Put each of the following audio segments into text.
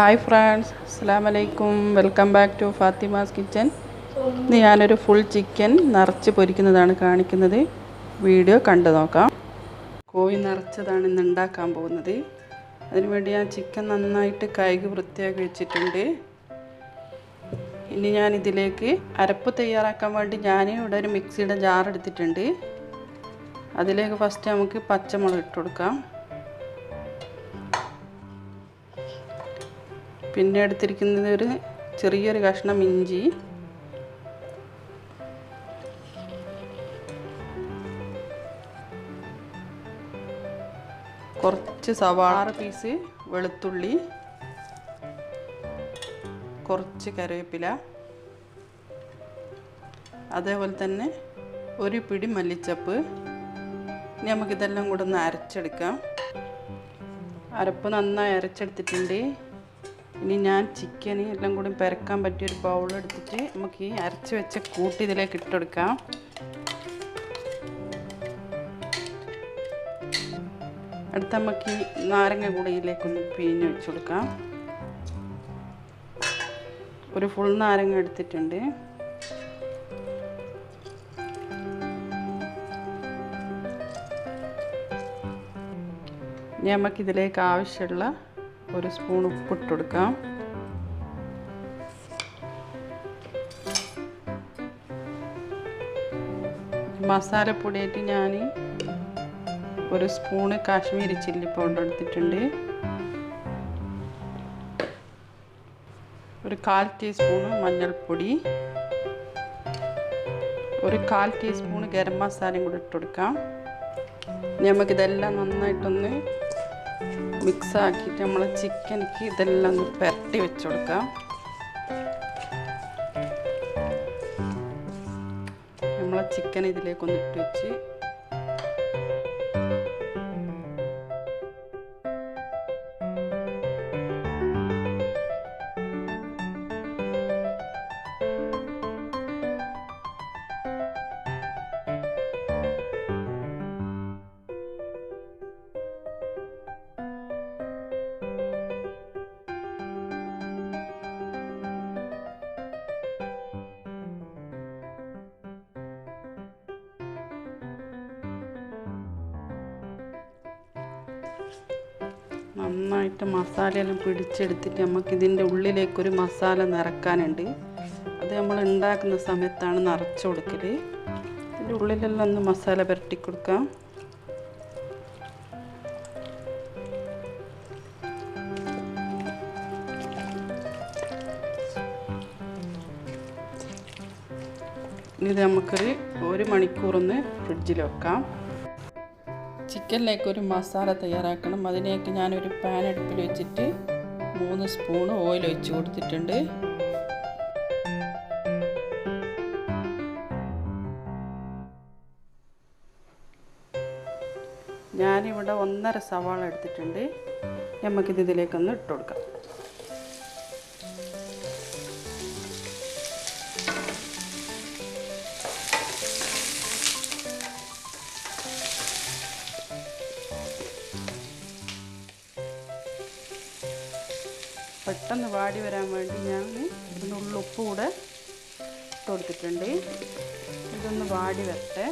Hi friends അസ്സാം വലൈക്കും welcome back to Fatima's kitchen ഇന്ന് ഞാനൊരു ഫുൾ ചിക്കൻ നിറച്ച് പൊരിക്കുന്നതാണ് കാണിക്കുന്നത്. വീഡിയോ കണ്ടു നോക്കാം. കോഴി നിറച്ചതാണ് ഇന്ന് ഉണ്ടാക്കാൻ പോകുന്നത്. അതിനുവേണ്ടി ഞാൻ ചിക്കൻ നന്നായിട്ട് കൈകി വൃത്തിയാക്കി വെച്ചിട്ടുണ്ട്. ഇനി ഞാൻ ഇതിലേക്ക് അരപ്പ് തയ്യാറാക്കാൻ വേണ്ടി ഞാൻ ഇവിടെ ഒരു മിക്സിയുടെ ജാർ എടുത്തിട്ടുണ്ട്. അതിലേക്ക് ഫസ്റ്റ് നമുക്ക് പച്ചമുളക് ഇട്ട് കൊടുക്കാം. പിന്നെ എടുത്തിരിക്കുന്നത് ഒരു ചെറിയൊരു കഷ്ണം ഇഞ്ചി. കുറച്ച് സവാള പീസ് വെളുത്തുള്ളി. കുറച്ച് കറിവേപ്പില. അതേപോലെ തന്നെ ഒരു പിടി മല്ലിച്ചപ്പ്. ഇനി നമുക്കിതെല്ലാം കൂടെ ഒന്ന് അരച്ചെടുക്കാം. അരപ്പ് നന്നായി അരച്ചെടുത്തിട്ടുണ്ട്. ഇനി ഞാൻ ചിക്കന് എല്ലാം കൂടി പെരക്കാൻ പറ്റിയൊരു ബൗളെടുത്തിട്ട് നമുക്ക് ഈ അരച്ച് വെച്ച കൂട്ടി ഇതിലേക്ക് ഇട്ടെടുക്കാം അടുത്ത നമുക്ക് ഈ നാരങ്ങ കൂടിയിലേക്കൊന്ന് പിഴിഞ്ഞ് വെച്ച് കൊടുക്കാം. ഒരു ഫുൾ നാരങ്ങ എടുത്തിട്ടുണ്ട്. ഇനി നമുക്കിതിലേക്ക് ആവശ്യമുള്ള ഒരു സ്പൂൺ ഉപ്പിട്ട് കൊടുക്കാം മസാലപ്പൊടിയായിട്ട് ഞാൻ ഒരു സ്പൂണ് കാശ്മീരി ചില്ലി പൗഡർ എടുത്തിട്ടുണ്ട്. ഒരു കാൽ ടീസ്പൂണ് മഞ്ഞൾപ്പൊടി. ഒരു കാൽ ടീസ്പൂണ് ഗരം മസാലയും കൂടി ഇട്ട് കൊടുക്കാം നമുക്കിതെല്ലാം നന്നായിട്ടൊന്ന് മിക്സ് ആക്കിയിട്ട് നമ്മൾ ചിക്കനിക്ക് ഇതെല്ലാം ഒന്ന് പുരട്ടി വെച്ച് കൊടുക്കാം. നമ്മളെ ചിക്കൻ ഇതിലേക്കൊന്ന് ഇട്ട് വെച്ച് നന്നായിട്ട് മസാലയെല്ലാം പിടിച്ചെടുത്തിട്ട് നമുക്ക് ഇതിന്റെ ഉള്ളിലേക്കൊരു മസാല നിറക്കാനുണ്ട്. അത് നമ്മൾ ഉണ്ടാക്കുന്ന സമയത്താണ് നിറച്ചു കൊടുക്കൽ ഇതിന്റെ ഉള്ളിലെല്ലാം ഒന്ന് മസാല പുരട്ടി കൊടുക്കാം. ഇത് നമുക്കൊരു ഒരു മണിക്കൂറൊന്ന് ഫ്രിഡ്ജിൽ വെക്കാം. ചിക്കനിലേക്ക് ഒരു മസാല തയ്യാറാക്കണം. അതിലേക്ക് ഞാനൊരു പാൻ അടുപ്പിൽ വെച്ചിട്ട് മൂന്ന് സ്പൂൺ ഓയിൽ ഒഴിച്ച് കൊടുത്തിട്ടുണ്ട്. ഞാനിവിടെ ഒന്നര സവാള എടുത്തിട്ടുണ്ട്. നമുക്കിത് ഇതിലേക്കൊന്ന് ഇട്ട് കൊടുക്കാം. പെട്ടെന്ന് വാടി വരാൻ വേണ്ടി ഞാൻ ഇതിനുള്ള ഉപ്പ് കൂടെ കൊടുത്തിട്ടുണ്ട്. ഇതൊന്ന് വാടി വരട്ടെ.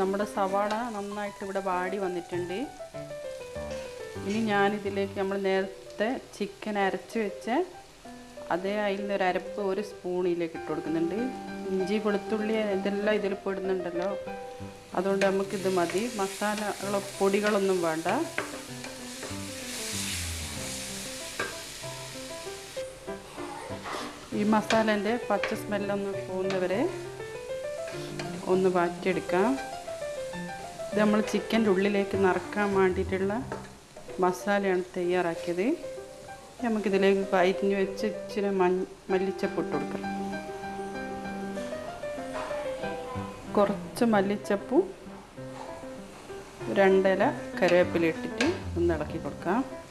നമ്മുടെ സവാള നന്നായിട്ട് ഇവിടെ വാടി വന്നിട്ടുണ്ട്. ഇനി ഞാനിതിലേക്ക് നമ്മൾ നേരത്തെ ചിക്കൻ അരച്ച് വെച്ച അതേ അതിൽ ഒരു അരപ്പ് ഒരു സ്പൂണിലേക്ക് ഇട്ട് കൊടുക്കുന്നുണ്ട്. ഇഞ്ചി വെളുത്തുള്ളി ഇതെല്ലാം ഇതിൽ പെടുന്നുണ്ടല്ലോ. അതുകൊണ്ട് നമുക്കിത് മതി. മസാല പൊടികളൊന്നും വേണ്ട. ഈ മസാലേന്റെ പച്ച സ്മെല്ലൊന്ന് പോകുന്നവരെ ഒന്ന് വാറ്റിയെടുക്കാം. ഇത് നമ്മൾ ചിക്കന്റെ ഉള്ളിലേക്ക് നിറക്കാൻ വേണ്ടിയിട്ടുള്ള മസാലയാണ് തയ്യാറാക്കിയത്. നമുക്കിതിലേക്ക് അരിഞ്ഞ് വെച്ച് ഇച്ചിരി മഞ്ഞ മല്ലിച്ചപ്പ് ഇട്ട് കൊടുക്കാം. കുറച്ച് മല്ലിച്ചപ്പും രണ്ടില കറിവേപ്പില ഇട്ടിട്ട് ഒന്ന് ഇളക്കി കൊടുക്കാം.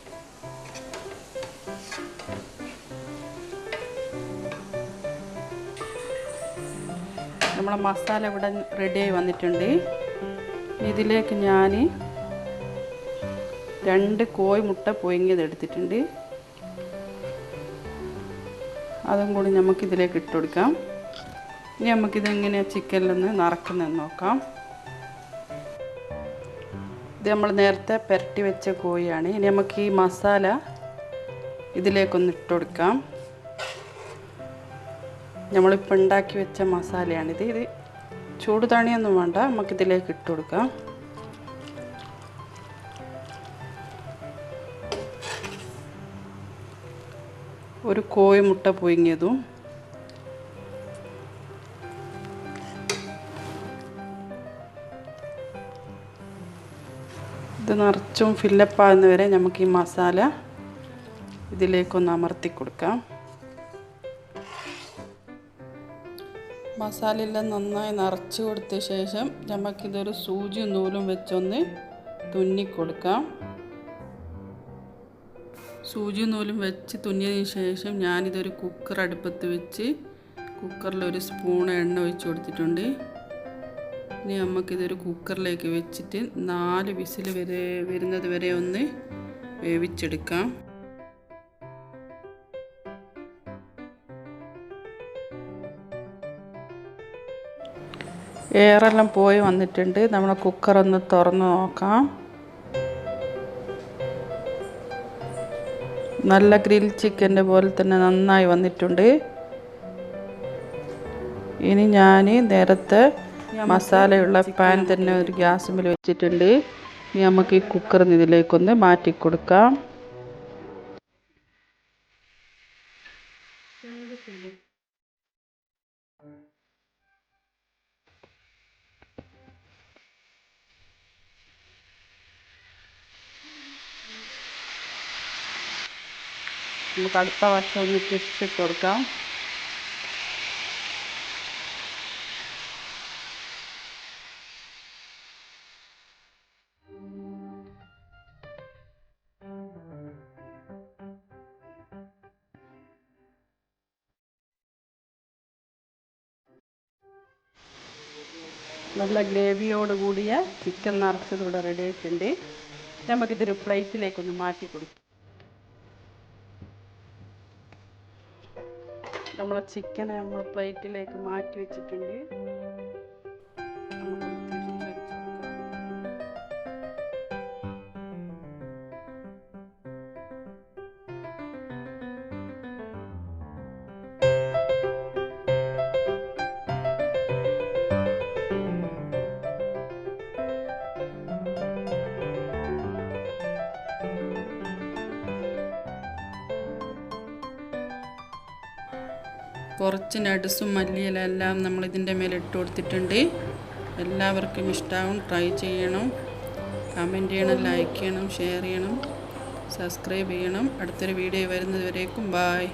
നമ്മളെ മസാല ഇവിടെ റെഡിയായി വന്നിട്ടുണ്ട്. ഇതിലേക്ക് ഞാൻ രണ്ട് കോഴി മുട്ട പുഴുങ്ങിയത് എടുത്തിട്ടുണ്ട്. അതും കൂടി നമുക്കിതിലേക്ക് ഇട്ട് കൊടുക്കാം. ഇനി നമുക്കിതെങ്ങനെയാണ് ചിക്കനിലൊന്ന് നിറക്കുന്നതെന്ന് നോക്കാം. ഇത് നമ്മൾ നേരത്തെ പുരട്ടി വെച്ച കോഴിയാണ്. ഇനി നമുക്ക് ഈ മസാല ഇതിലേക്കൊന്ന് ഇട്ട് കൊടുക്കാം. നമ്മളിപ്പോൾ ഉണ്ടാക്കി വെച്ച മസാലയാണിത്. ഇത് ചൂട് തണിയൊന്നും വേണ്ട. നമുക്കിതിലേക്ക് ഇട്ട് കൊടുക്കാം. ഒരു കോഴി മുട്ട പുഴുങ്ങിയതും ഇത് നിറച്ചും ഫില്ലപ്പാകുന്നവരെ നമുക്ക് ഈ മസാല ഇതിലേക്കൊന്ന് അമർത്തി കൊടുക്കാം. മസാലയെല്ലാം നന്നായി നിറച്ച് കൊടുത്ത ശേഷം നമുക്കിതൊരു സൂചി നൂലും വെച്ചൊന്ന് തുന്നിക്കൊടുക്കാം സൂചി നൂലും വെച്ച് തുന്നിയതിന് ശേഷം ഞാനിതൊരു കുക്കർ അടുപ്പത്ത് വെച്ച് കുക്കറിൽ ഒരു സ്പൂൺ എണ്ണ ഒഴിച്ച് കൊടുത്തിട്ടുണ്ട്. ഇനി നമുക്കിതൊരു കുക്കറിലേക്ക് വെച്ചിട്ട് നാല് വിസിൽ വരെ വരുന്നത് വരെ ഒന്ന് വേവിച്ചെടുക്കാം. എയറെല്ലാം പോയി വന്നിട്ടുണ്ട്. നമ്മൾ കുക്കറൊന്ന് തുറന്ന് നോക്കാം. നല്ല ഗ്രിൽ ചിക്കന്റെ പോലെ തന്നെ നന്നായി വന്നിട്ടുണ്ട്. ഇനി ഞാൻ നേരത്തെ മസാലയുള്ള പാൻ തന്നെ ഒരു ഗ്യാസ് ഗ്യാസുമിൽ വെച്ചിട്ടുണ്ട്. ഇനി നമുക്ക് ഈ കുക്കർ ഇതിലേക്കൊന്ന് മാറ്റി കൊടുക്കാം. നമുക്ക് അടുത്ത വശം ഒന്ന് തിരിച്ചിട്ട് കൊടുക്കാം. നല്ല ഗ്രേവിയോട് കൂടിയ ചിക്കൻ നിറച്ചത് ഇവിടെ റെഡി ആയിട്ടുണ്ട് നമുക്കിതൊരു പ്ലേറ്റിലേക്കൊന്ന് മാറ്റി കൊടുക്കാം. നമ്മളെ ചിക്കനെ നമ്മൾ പ്ലേറ്റിലേക്ക് മാറ്റി വെച്ചിട്ടുണ്ട്. കുറച്ച് നട്സും മല്ലിയില എല്ലാം നമ്മൾ ഇതിന്റെ മേലെ ഇട്ട് കൊടുത്തിട്ടുണ്ട്. എല്ലാവർക്കും ഇഷ്ടമാവും ട്രൈ ചെയ്യണം. കമന്റ് ചെയ്യണം ലൈക്ക് ചെയ്യണം ഷെയർ ചെയ്യണം സബ്സ്ക്രൈബ് ചെയ്യണം. അടുത്തൊരു വീഡിയോ വരുന്നത് വരേക്കും ബായ്